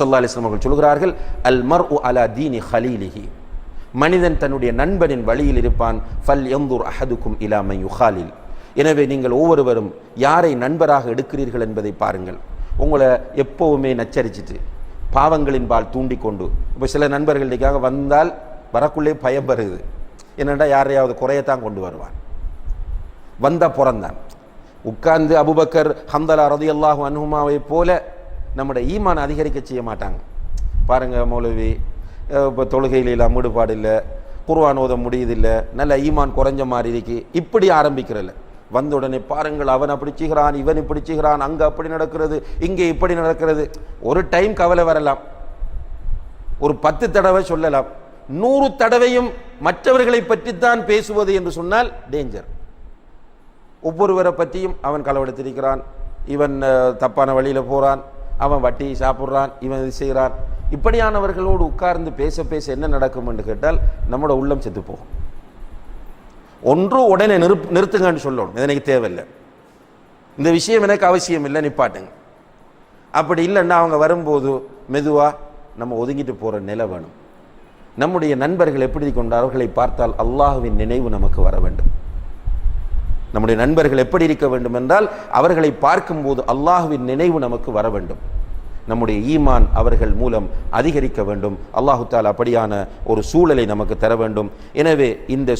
சொல்லா அலிஸ்லாம் அவர்கள் சொல்கிறார்கள் அல் மர் உ அலா தீனி ஹலீலிஹி மனிதன் தன்னுடைய நண்பனின் வழியில் இருப்பான். ஃபல் எந்தூர் அஹதுக்கும் இலாமை யுஹாலில் எனவே நீங்கள் ஒவ்வொருவரும் யாரை நண்பராக எடுக்கிறீர்கள் என்பதை பாருங்கள். உங்களை எப்போவுமே நச்சரிச்சிட்டு பாவங்களின் பால் தூண்டிக்கொண்டு இப்போ சில நண்பர்களுக்காக வந்தால் வரக்குள்ளே பயம் வருது. என்னென்னா யாரையாவது குறையத்தான் கொண்டு வருவான். வந்த பிறந்தான். உட்கார்ந்து அபுபக்கர் ஹம்தலா ரதியல்லாஹு அனுமாவை போல நம்முடைய ஈமான் அதிகரிக்க செய்ய மாட்டாங்க. பாருங்கள் மௌலவி இப்போ தொழுகையில் அம்முடுபாடு இல்லை குர்வான் ஓத முடியுதில்லை நல்ல ஈமான் குறைஞ்ச மாதிரி இருக்கு. இப்படி ஆரம்பிக்கிறல்ல வந்த உடனே பாருங்கள் அவன் அப்படி செய்கிறான் இவன் இப்படி செய்கிறான் அங்கே அப்படி நடக்கிறது இங்கே இப்படி நடக்கிறது. ஒரு டைம் கவலை வரலாம். ஒரு பத்து தடவை சொல்லலாம். நூறு தடவையும் மற்றவர்களை பற்றித்தான் பேசுவது என்று சொன்னால் டேஞ்சர் ஒவ்வொருவரை பற்றியும் அவன் களவெடுத்திருக்கிறான். இவன் தப்பான வழியில் போகிறான் அவன் வட்டி சாப்பிட்றான் இவன் இது செய்கிறான். இப்படியானவர்களோடு உட்கார்ந்து பேச பேச என்ன நடக்கும் என்று கேட்டால் நம்மளோட உள்ளம் செத்து போகும். ஒன்று உடனே நிறு நிறுத்துங்கன்னு சொல்லணும். இது எனக்கு தேவையில்லை. இந்த விஷயம் எனக்கு அவசியம் இல்லை நிப்பாட்டுங்க. அப்படி இல்லைன்னா அவங்க வரும்போது மெதுவாக நம்ம ஒதுங்கிட்டு போகிற நிலை வேணும். நம்முடைய நண்பர்கள் எப்படி கொண்டு அவர்களை பார்த்தால் அல்லாஹுவின் நினைவு நமக்கு வர வேண்டும். நம்முடைய நண்பர்கள் எப்படி இருக்க வேண்டும் என்றால் அவர்களை பார்க்கும்போது அல்லாஹுவின் நினைவு நமக்கு வர வேண்டும். நம்முடைய ஈமான் அவர்கள் மூலம் அதிகரிக்க வேண்டும். அல்லாஹு தால் அப்படியான ஒரு சூழலை நமக்கு தர வேண்டும். எனவே இந்த